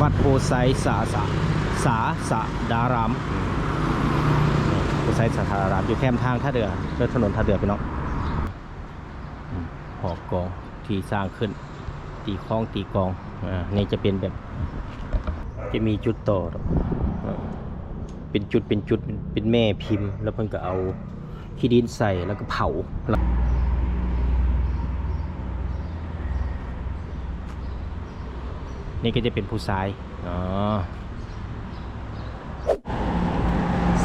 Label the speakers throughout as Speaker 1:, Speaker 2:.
Speaker 1: วัดโพไซสาสาสาสะดารามโพไซสาธารารามอยู่แคมทางท่าเรือเดินถนนท่าเรือพี่น้องหอกกองที่สร้างขึ้น ตีคล้องตีกองอ่านี่จะเป็นแบบ จะมีจุดต่อ เป็นจุดเป็นจุดเป็นแม่พิมพ์ แล้วเพิ่นก็เอาขี้ดินใส่แล้วก็เผา นี่ก็จะเป็นผู้ชายอ๋อ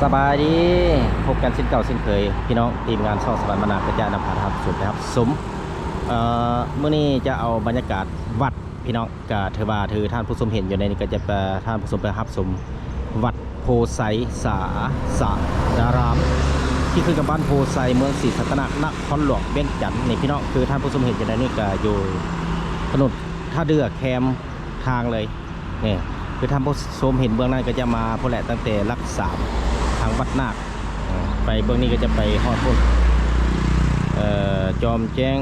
Speaker 1: สบายดี พบกันเช่นเก่าเช่นเคย พี่น้องทีมงานช่องสวรรค์มนากระจายนำพาทับสุดนะครับ สมเอ่อเมื่อนี้จะเอาบรรยากาศวัดพี่น้องกับเทวาถือท่านผู้ชมเห็นอยู่ในนี้ก็จะไปท่านผู้ชมไปรับสมวัดโพไซสาสะดาราม ที่คือกับบ้านโพไซเมืองศรีสัตนะนครหลวงเบ้นจันทน์นี่พี่น้องคือท่านผู้ชมเห็นอยู่ในนี้ก็อยู่ถนนท่าเรือแคม ทางเลยนี่คือท่านผู้ชมเห็นเบื้องนั้นก็จะมาพวกแหละตั้งแต่รักษาทางวัดนาคไปเบื้องนี้ก็จะไปฮอดพุ่นจอมแจ้ง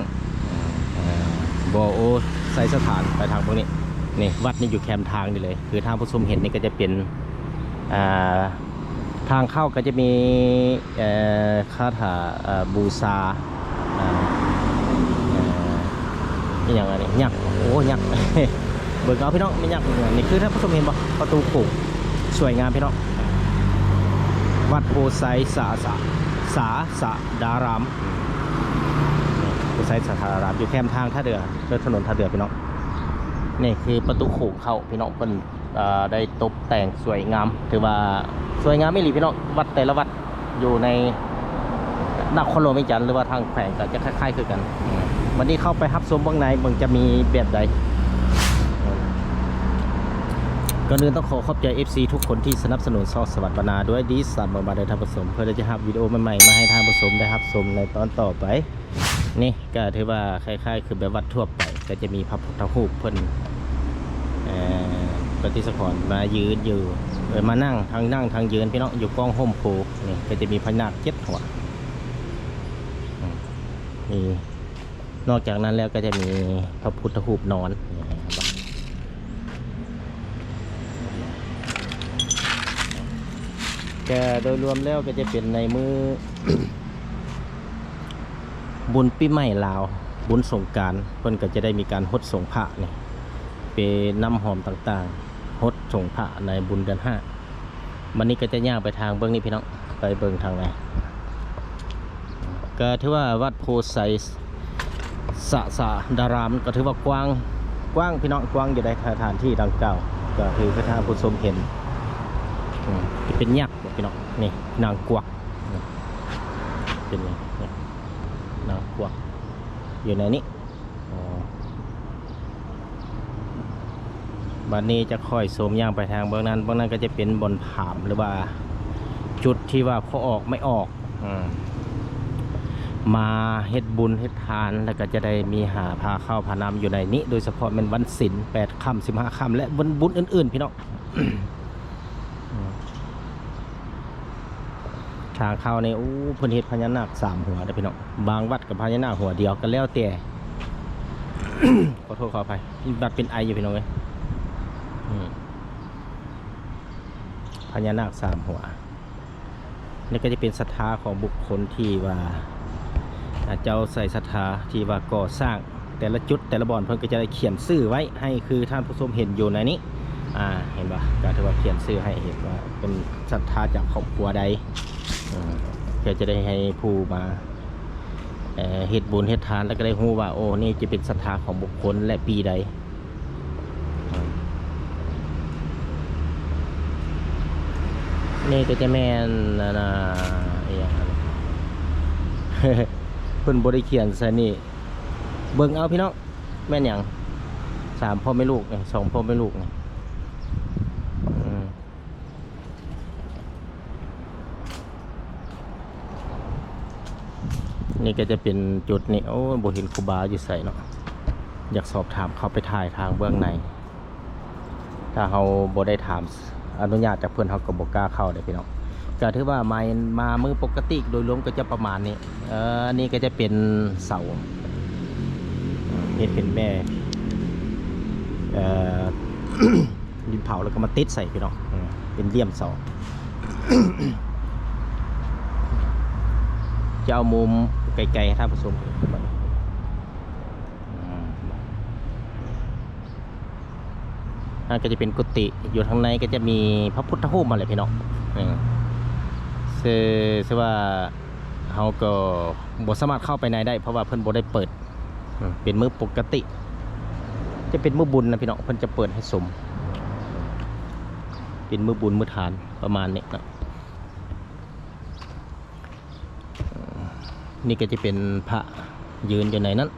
Speaker 1: บอโอไซสถานไปทางพวกนี้นี่วัดนี่อยู่แคมทางนี่เลย คือทางผู้ชมเห็นนี่ก็จะเป็นทางเข้าก็จะมีคาถาบูชาอย่างไรนี่ยักษ์โอ้ยักษ์ เบิกเอาพี่น้องไม่ยักษ์นี่คือท่านผู้ชมเห็นบ่ประตูโขงสวยงามพี่น้องวัดโพไซสาสาสาสะดารามผู้ใช้สาธารณรัฐอยู่แคมทางท่าเรือเดินถนนท่าเรือพี่น้องนี่คือประตูโขงเข้าพี่น้องเป็นได้ตกแต่งสวยงาม ถือว่าสวยงามไม่หลีพี่น้องวัดแต่ละวัดอยู่ในนครหลวงเวียงจันทน์หรือว่าทางแขวงก็จะคล้ายๆคือกัน วันนี้เข้าไปฮับชมเบื้องในเบิ่งจะมีแบบใด ก่อนอื่นต้องขอขอบใจ FC ทุกคนที่สนับสนุนซอกสวัสดิ์บรรณาด้วยดีสัตว์เมืองบาได้ท่านผู้ชมเพื่อจะฮับวิดีโอใหม่ๆมาให้ทานผู้ชมได้ฮับชมในตอนต่อไป นี่ก็ถือว่าคล้ายๆ คือแบบวัดทั่วไป ก็จะมีพระพุทธรูปเพิ่นปฏิสถรมายืนอยู่เออมานั่งทางนั่งทางยืนพี่น้องอยู่กล้องห่มโพนี่ก็จะมีพญานาคเจ็ดหัวอืมมีนอกจากนั้นแล้วก็จะมีพระพุทธรูปนอน ก็โดยรวมแล้วก็จะเป็นในมือ บุญปีใหม่ลาว บุญสงการเพิ่นก็จะได้มีการฮดสงพระนี่เป็นน้ำหอมต่างๆฮดสงพระในบุญเดือนห้าวันนี้ก็จะย่างไปทางเบื้องนี้พี่น้องไปเบิ่งทางไหนก็ถือว่าวัดโพไซสะสะดารามก็ถือว่ากว้างกว้างพี่น้องกว้างอยู่ในสถานที่ดังกล่าวก็คือพระธาตุผู้ชมเห็นเป็นยักษ นี่นางกวักเป็นไงนนางกวักอยู่ในนี้บัดนี้จะค่อยโสมย่างไปทางเบื้องนั้นเบื้องนั้นก็จะเป็นบนผามหรือว่า จุดที่ว่าพอออกไม่ออกอมมาเฮ็ดบุญเฮ็ดทานแล้วก็จะได้มีหาพาเข้าพานำอยู่ในนี้ โดยเฉพาะเป็นวันศีลแปดค่ำสิบห้าค่ำและวันบุญอื่น ๆ พี่น้อง อืมทางเข้าในอู้เพิ่นเฮ็ดพญานาคสามหัวเด้พี่น้องบางวัดกับพญานาคหัวเดียวก็แล้วแต่ ขอโทษขออภัยบัดเป็นไออยู่พี่น้องเอ้ยอืมพญานาคสามหัวนี่ก็จะเป็นศรัทธาของบุคคลที่ว่าอ่าเจ้าใส่ศรัทธาที่ว่าก่อสร้างแต่ละจุดแต่ละบ่อนเพิ่นก็จะได้เขียนชื่อไว้ให้คือท่านผู้ชมเห็นอยู่ในนี้อ่าเห็นปะก็ถือว่าเขียนชื่อให้เห็นว่าเป็นศรัทธาจากครอบครัวใด เพื่อจะได้ให้ผู้มาเอ่อเฮ็ดบุญเฮ็ดทานแล้วก็ได้รู้ว่า โอ้นี่จะเป็นศรัทธาของบุคคลและปีใดนี่ก็จะแม่นนะนะอย่างเพิ่นบ่ได้เขียนสนี่เบิ่งเอาพี่น้องแม่นหยังสามพ่อไม่ลูกสองพ่อไม่ลูกนี่อื นี่ก็จะเป็นจุดนี้โอ้บเห็นคูบาอยู่ใส่เนาะอยากสอบถามเขาไปถ่ายทางเบื้องใน ถ้าเขาบได้ถามอนุญาตจากเพื่อนเขาก็บอกกล้าเข้าเด้พี่น้องก็ถือว่ามามามือปกติโดยรวมก็จะประมาณนี้เออนี่ก็จะเป็นเสานี่เป็นแม่เอ่อดินเผาแล้วก็มาติดใส่พี่น้องเป็นเลี่ยมเสาจะเอามุม ไกลๆให้ท่านผู้ชมนั่นก็จะเป็นกุฏิอยู่ทางในก็จะมีพระพุทธรูปมาเลยพี่น้องอืมคือคือว่าเขาก็บ่สามารถเข้าไปในได้ เพราะว่าเพิ่นบ่ได้เปิด เป็นมือปกติ จะเป็นมือบุญนะพี่น้องเพิ่นจะเปิดให้สม เป็นมือบุญมือทานประมาณนี้นะ นี่ก็จะเป็นพระยืนอยู่ในนั้น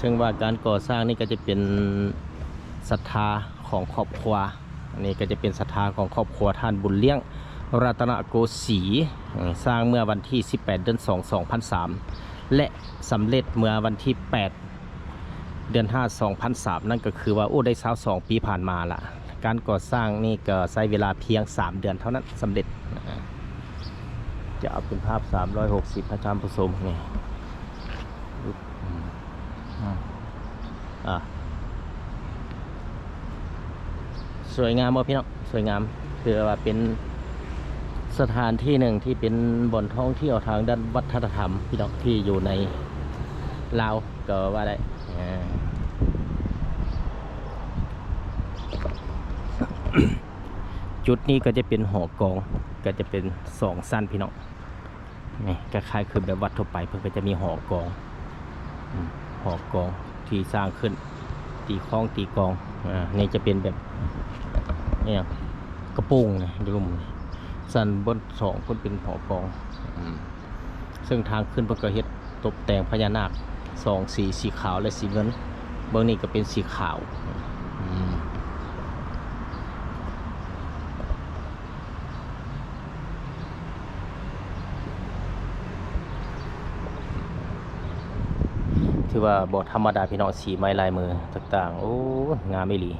Speaker 1: ซึ่งว่าการก่อสร้างนี่ก็จะเป็นศรัทธาของครอบครัวอันนี้ก็จะเป็นศรัทธาของครอบครัวท่านบุญเลี้ยงรัตนโกสีสร้างเมื่อวันที่ 18 เดือน 2 2003 และสำเร็จเมื่อวันที่ 8 เดือน 5 2003 นั่นก็คือว่าโอ้ได้สาวสองปีผ่านมาละการก่อสร้างนี่ก็ใช้เวลาเพียง 3 เดือนเท่านั้นสำเร็จ จะเอาเป็นภาพ 360พระจามผสมนี่อึ๊บอืมอ่าอะสวยงามบ่พี่น้องสวยงามคือว่าเป็นสถานที่หนึ่งที่เป็นบ่อนท่องเที่ยวทางด้านวัฒนธรรมพี่น้องที่อยู่ในลาวก็ว่าได้จุดนี้ก็จะเป็นหอกองก็จะเป็นสองสั้นพี่น้อง นี่คล้ายๆคือแบบวัดทั่วไปเพิ่นก็จะมีหอกองหอกองที่สร้างขึ้น ตีคล้องตีกองอ่านี่จะเป็นแบบเนี่ยกระโปรงนะดูมุมนี่สันบนสองเพิ่นเป็นหอกองอซึ่งทางขึ้นพิ่นก็เฮ็ดตกแต่งพญานาคสองสีสีขาวและสีเงินเบื้องนี้ก็เป็นสีขาว ถือว่าบทธรรมดาพี่น้องสีไม้ลายมือต่างๆ โอ้งามไม่หลี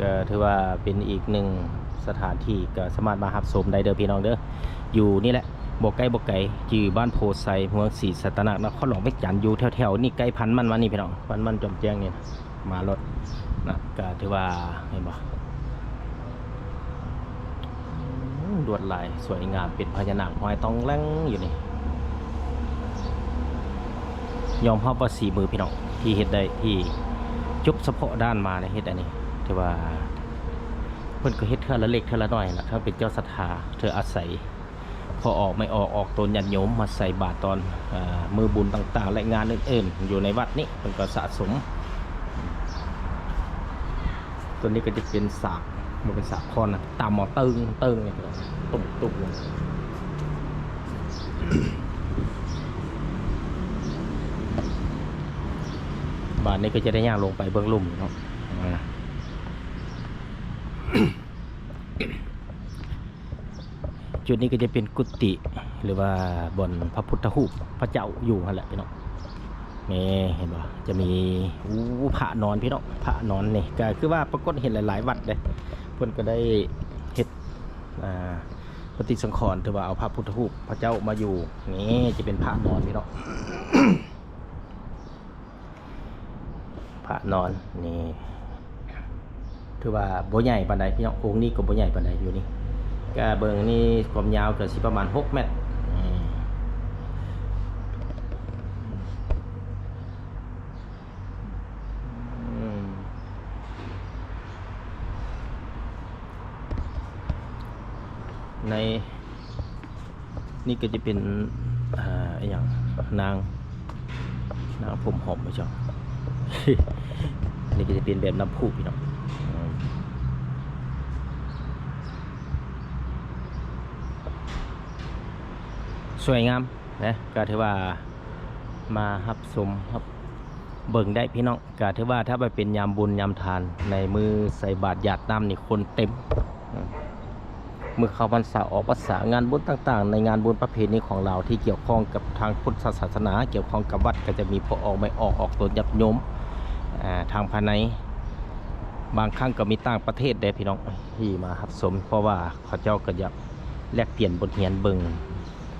Speaker 1: ก็ถือว่าเป็นอีกหนึ่งสถานที่ก็สามารถมาหับชมได้เด้อพี่น้องเด้ออยู่นี่แหละบกไกลบกไกลจื่บ้านโพไซเมืองศรีสัตนนครหลวงเวกจันต์อยู่แถวๆนี่ใกล้พันมันวันนี่พี่น้องพันมันจอมแจ้งเนี่นะมารถนะก็ถือว่าเห็นบ่อืมลวดลายสวยงามเป็นพญานาคห้อยต้องแรงอยู่นี่ ยอมรับว่าสีมือพี่น้องที่เฮ็ดได้ที่จุบเฉพาะด้านมาในเฮ็ดอันนี้ถือว่าเพิ่นก็เฮ็ดเท่าละเล็กเท่าละน้อยล่ะถ้าเป็นเจ้าศรัทธาเธออาศัย พอออกไม่ออกออกตนยันโยมมาใส่บาตรตอนอมือบุญต่างๆ และงานอื่นๆ อยู่ในวัดนี้เพิ่นก็สะสม ตัวนี้ก็จะเป็นสากมันเป็นสากคอนนะตามหมอตึงตึงเนี่ยตุบตุบลง บานนี้ก็จะได้ย่างลงไปเบื้องลุ่มเนาะจุดนี้ก็จะเป็นกุฏิหรือว่าบนพระพุทธรูปพระเจ้าอยู่นั่นแหละพี่น้องนี่เห็นป่ะจะมีอู้พระนอนพี่น้องพระนอนนี่ก็คือว่าปรากฏเห็นหลายๆวัดเลยเพื่อนก็ได้เฮ็ดอ่าปฏิสังขรณ์ถือว่าเอาพระพุทธรูปพระเจ้ามาอยู่นี่จะเป็นพระนอนพี่น้อง พระนอนนี่ถือว่าบ่ใหญ่ปานใดพี่น้ององค์นี้ก็บ่ใหญ่ปานใดอยู่นี่ก็เบิ่งนี่ความยาวก็สิประมาณ 6 เมตรอืมอืมในนี่ก็จะเป็นอ่าอหย่างนางนางผมหอมไม่ชอบอั นี้ก็จะเป็นแบบน้ำพุพี่น้องสวยงามนะก็ถือว่ามาฮับสมฮับเบิ่งได้พี่น้องก็ถือว่าถ้าไปเป็นยามบุญยามทานในมือใส่บาตรหยาดน้ำนี่คนเต็มอืมมือเข้าพรรษาออกพรรษางานบุญต่าง ๆ ในงานบุญประเพณีของเราที่เกี่ยวข้องกับทางพุทธศาสนา เกี่ยวข้องกับวัดก็จะมีพอออกไม่ออกออกตัวยับยมอ่า ทางภายใน บางครั้งก็มีต่างประเทศได้พี่น้องที่มารับสม เพราะว่าเขาเจ้าก็อยากแลกเปลี่ยนบทเรียนเบิง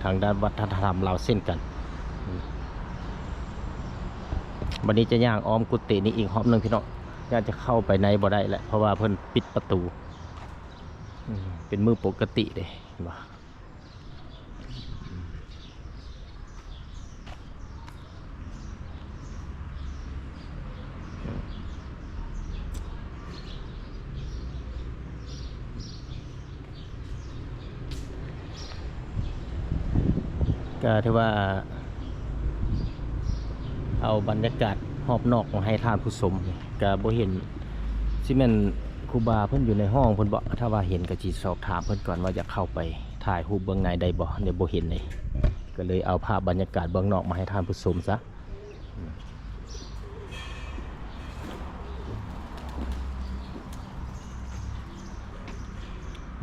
Speaker 1: ทางด้านวัฒนธรรมเราวเส้นกัน วันนี้จะย่างอ้อมกุฏินี้อีกหอบหนึ่งพี่น้องน่าจะเข้าไปในบ่ได้แหละเพราะว่าเพิ่นปิดประตู เป็นมือปกติเด้เห็นบ่ ก็ถือว่า เอาบรรยากาศรอบนอกมาให้ท่านผู้ชมก็บ่เห็นสิแม่นครูบาเพิ่นอยู่ในห้องเพิ่นบ่ถ้าว่าเห็นก็สิสอบถามเพิ่นก่อนว่าจะเข้าไปถ่ายรูปเบื้องในได้บ่เดี๋ยวบ่เห็นเลยก็เลยเอาภาพบรรยากาศเบื้องนอกมาให้ท่านผู้ชมซะ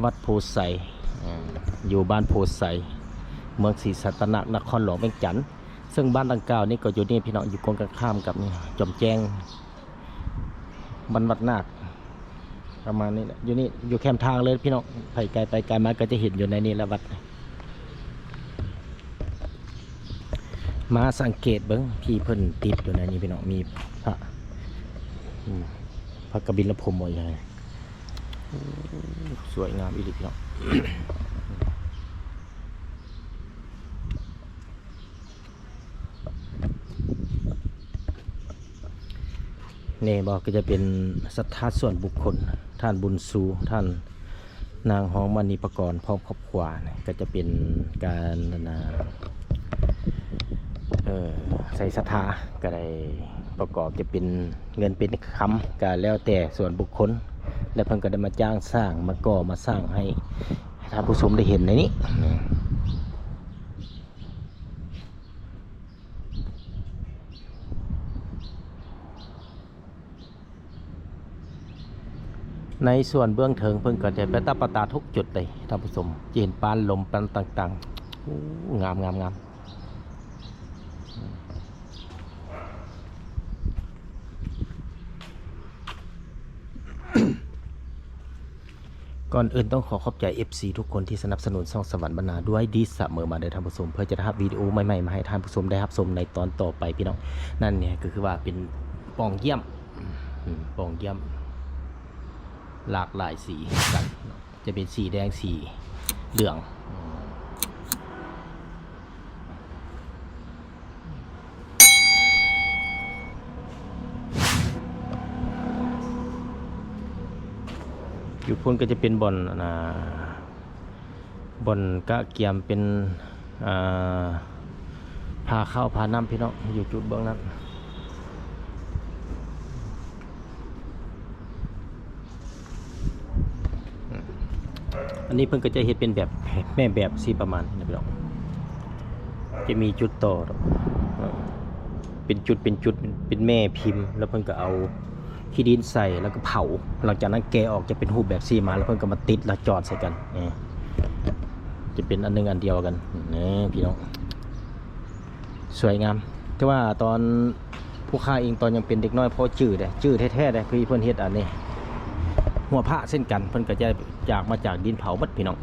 Speaker 1: วัดโพไซอยู่บ้านโพไซ เมืองศรีสัตนนครหลวงเวียงจันทน์ซึ่งบ้านดังกล่าวนี่ก็อยู่นี่พี่น้องอยู่กงกันข้ามกับนี่จอมแจ้งบรรวัดนาคประมาณนี้แหละอยู่นี่อยู่แคมทางเลยพี่น้องไปไกลไปไกลมาก็จะเห็นอยู่ในนี้แล้ววัด มาสังเกตเบิ้งพี่เพิ่นติดอยู่ในนี้พี่น้องมีพระพระกบิลพรหมอะไรสวยงามอีหลีพี่น้อง นี่บอกก็จะเป็นศรัทธาส่วนบุคคล ท่านบุญสูท่านนางหอมมณีประกรณ์พร้อมครอบครัวเนี่ยก็จะเป็นการนาเออใส่ศรัทธาก็ได้ประกอบจะเป็นเงินเป็นคำก็แล้วแต่ส่วนบุคคล และเพิ่นก็ได้มาจ้างสร้างมาก่อมาสร้างให้ท่านผู้ชมได้เห็นในนี้ ในส่วนเบื้องเถิงเพิ่นก็จะเป็นตาปตาทุกจุดเลยท่านผู้ชมจะเห็นปานลมปานต่างๆงามงามงามก่อนอื่นต้องขอขอบใจ FC ทุกคนที่สนับสนุนช่องสวรรค์บรรณาด้วยดีเสมอมาเลยท่านผู้ชมเพื่อจะได้รับวิดีโอใหม่ๆมาให้ท่านผู้ชมได้รับชมในตอนต่อไปพี่น้อง นั่นเนี่ยก็คือว่าเป็นปองเยี่ยมปองเยี่ยม หลากหลายสีกัน จะเป็นสีแดงสีเหลืองอยู่พุ่นก็จะเป็นบอนนะบอนกะเกียมเป็นพาเข้าพาน้ำพี่น้องอยู่จุดเบื้องนั้น นนี้เพิ่นก็จะเฮ็ดเป็นแบบแม่แบบสีประมาณนะพี่น้องจะมีจุดต่อ เป็นจุดเป็นจุดเป็นแม่พิมพ์ แล้วเพิ่นก็เอาขี้ดินใส่แล้วก็เผา หลังจากนั้นแกะออกจะเป็นรูปแบบสีมา แล้วเพิ่นก็มาติดแล้วจอดใส่กันนี่จะเป็นอันหนึงอันเดียวกันนี่พี่น้องสวยงามแต่ว่าตอนผู้ค้าเองตอนยังเป็นเด็กน้อยพอจืดเลยจืดแท้ๆเลยคือเพิ่นเฮ็ดอันนี้ หัวพระเส้นกันเพิ่นก็จะ จากมาจากดินเผาบัดพี่น้อง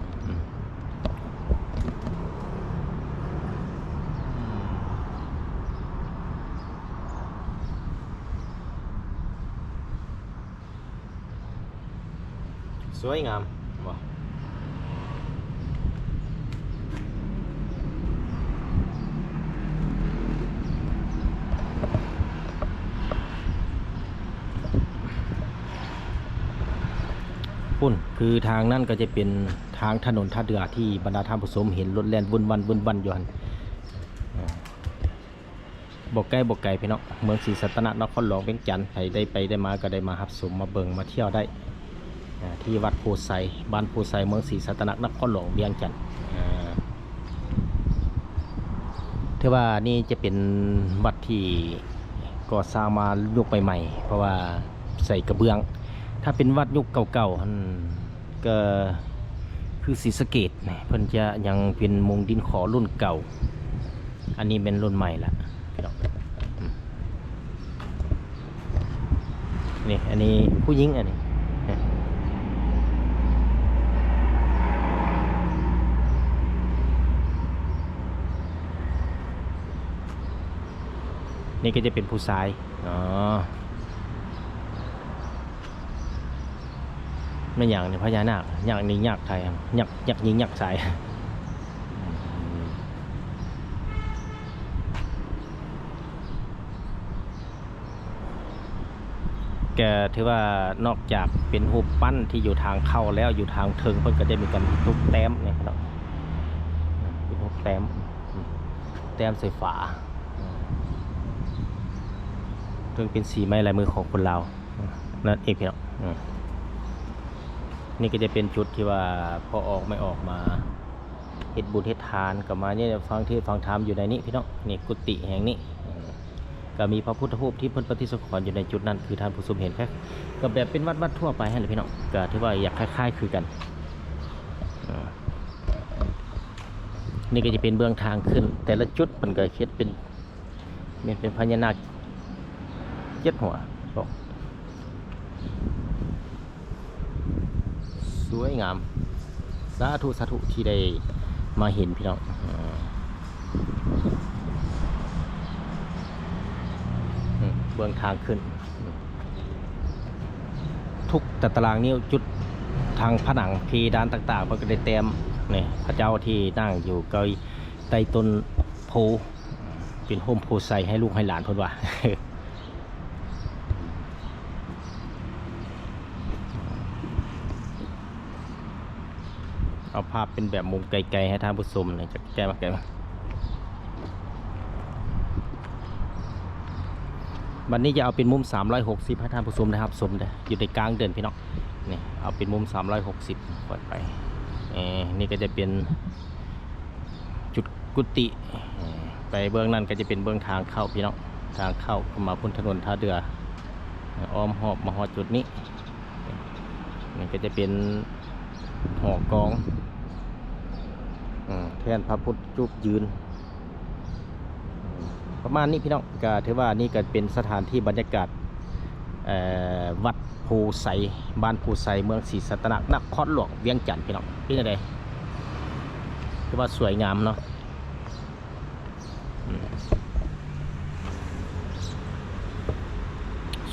Speaker 1: สวยงามว่ คือทางนั่นก็จะเป็นทางถนนท่าเรือที่บรรดาท่านผู้ชมเห็นรถแล่นวุ่นวันวุ่นวันอยู่หันบอกใกล้บอกไกลพี่น้องเมืองศรีสัตนนครหลวงเวียงจันทน์ใครได้ไปได้มาก็ได้มาหับสมมาเบิงมาเที่ยวได้ที่วัดโพไซบ้านโพไซเมืองศรีสัตนนครหลวงเวียงจันทน์อ่าถือว่านี่จะเป็นวัดที่ก่อสร้างมายุคใหม่ๆเพราะว่าใส่กระเบื้อง ถ้าเป็นวัดยุคเก่าๆ ก็คือศรีสะเกดนะเพิ่นจะยังเป็นมุงดินขอรุ่นเก่า อันนี้เป็นรุ่นใหม่ละพี่น้องนี่อันนี้ผู้หญิงอันนี้นี่ก็จะเป็นผู้ชาย อ๋อ ไม่อย่างนี่พญานาคอย่างนี้ยักษ์ไทยยักษ์ยักษ์ยิงยักษ์สายแกถือว่านอกจากเป็นรูปปั้นที่อยู่ทางเข้าแล้วอยู่ทางเทิงเพิ่นก็ได้มีการทุกแต้มเนี่ยครับมีทุกแต้มแต้มใส่ฝาซึ่งเป็นสีไม้ลายมือของคนเรานั่นเองพี่น้องอืม นี่ก็จะเป็นจุดที่ว่าพอออกไม่ออกมาเฮ็ดบุญเฮ็ดทานกลับมาเนี่ยฟังเทศฟังธรรมอยู่ในนี้พี่น้องนี่กุฏิแห่งนี้ก็มีพระพุทธรูปที่เพิ่นปฏิสถานอยู่ในจุดนั้นคือท่านผู้ชมเห็นแค่ก็แบบเป็นวัดวัดทั่วไปให้เลยพี่น้องก็ถือว่าอยากคล้ายๆคือกันนี่ก็จะเป็นเบื้องทางขึ้น แต่ละจุดมันก็เฮ็ดเป็นเป็นเป็นพญานาคเจ็ดหัวบอก สวยงาม สาธุสาธุที่ได้มาเห็นพี่น้องเบื้องทางขึ้น ทุกตารางนิ้วจุดทางผนังเพดานต่างๆมันก็ได้เต็มนี่พระเจ้าที่นั่งอยู่กยใต้ต้นโพเป็นโฮมโพไซให้ลูกให้หลานเพิ่นว่า เอา ภาพเป็นแบบมุมไกลๆให้ท่านผู้ชมหน่อยจะแก้มาแก้มาวันนี้จะเอาเป็นมุม 360ให้ท่านผู้ชมนะครับชมเลยอยู่ในกลางเดินพี่น้องนี่เอาเป็นมุม 360ก่อนไปเอ่อนี่ก็จะเป็นจุดกุฏิไปเบื้องนั้นก็จะเป็นเบื้องทางเข้าพี่น้องทางเข้ามาพ้นถนนท่าเรืออ้อมหอบมาหอจุดนี้นี่ก็จะเป็นหอกอง แทนพระพุทธรูปยืน ประมาณนี้พี่น้องก็ถือว่านี่ก็เป็นสถานที่บรรยากาศวัดภูไสบ้านภูไสเมืองศรีสัตนนครหลวงเวียงจันทน์พี่น้องเป็นยังไงถือว่าสวยงามเนาะ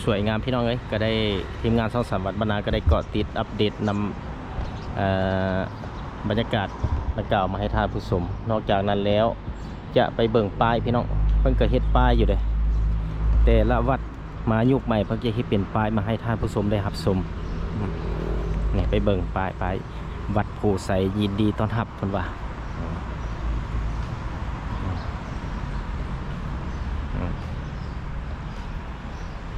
Speaker 1: สวยงามพี่น้องเอ้ยก็ได้ทีมงานสองสามวัดบรรณาก็ได้เกาะติดอัปเดตนำ บรรยากาศนักกล่าวมาให้ท่านผู้ชมนอกจากนั้นแล้ว จะไปเบิ่งป้ายพี่น้องเพิ่นก็เฮ็ดป้ายอยู่เลยแต่ละวัดมายุคใหม่เพิ่นจะเฮ็ดเป็นป้ายมาให้ท่านผู้ชมได้รับชมอืมนี่ไปเบิ่งป้ายป้ายวัดโพไสยินดีต้อนรับเพิ่นว่า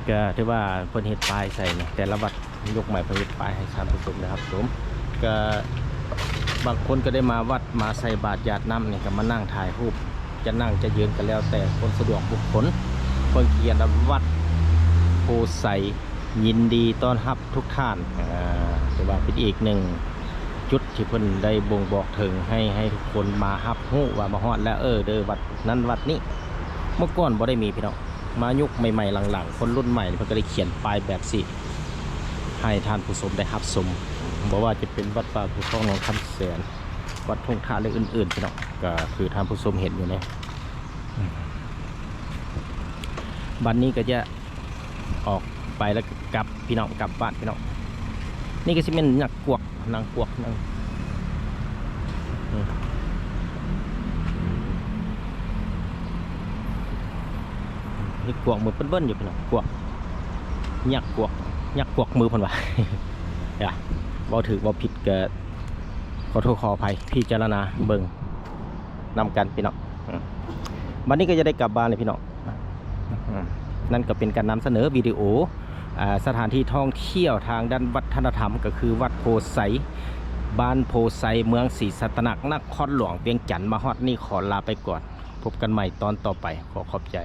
Speaker 1: ก็ถือว่าเพิ่นเฮ็ดป้ายใส่นี่แต่ละวัดยุคใหม่เพิ่นเฮ็ดป้ายให้ท่านผู้ชมนะครับผมก็ บางคนก็ได้มาวัดมาใส่บาตรหยาดน้ำเนี่ยก็มานั่งถ่ายรูปจะนั่งจะยืนกันแล้วแต่คนสะดวกบุคคลเพิ่นเขียนว่าวัดโพไสยินดีต้อนรับทุกท่านอ่าถือว่าเป็นอีกหนึ่งจุดที่เพิ่นได้บ่งบอกถึงให้ให้ทุกคนมาฮับฮู้ว่ามาฮอดแล้วเออเด้อวัดนั้นวัดนี้เมื่อก่อนบ่ได้มีพี่น้องมายุคใหม่ๆหลังๆ คนรุ่นใหม่เพิ่นก็ได้เขียนป้ายแบบสิให้ท่านผู้ชมได้รับชม บอกว่าจะเป็นวัดป่าภูทองหนองคำแสน วัดทงทาและอื่นๆพี่น้องก็คือท่านผู้ชมเห็นอยู่เนี่ยบันนี้ก็จะออกไปแล้วกลับพี่น้องกลับบ้านพี่น้องนี่ก็จะเป็นนักกวกนางกวกนางนี่กวกมือเบิ้ลๆอยู่พี่น้องกวกยักกวกยักกวกมือพันว่าอย่า บ่ถือบ่ผิดเก็ขอโทษขออภัยพี่เจารณาเบิงนำกันพี่น้องวันนี้ก็จะได้กลับบ้านเลยพี่น้องนั่นก็เป็นการนำเสนอวิดีโออสถานที่ท่องเที่ยวทางด้านวัฒนธรรม ก็คือวัดโพไซบ้านโพไซเมืองศรีสัตนนครหลวงเวียงจันทน์มาฮอดนี่ขอลาไปก่อน พบกันใหม่ตอนต่อไปขอขอบใจ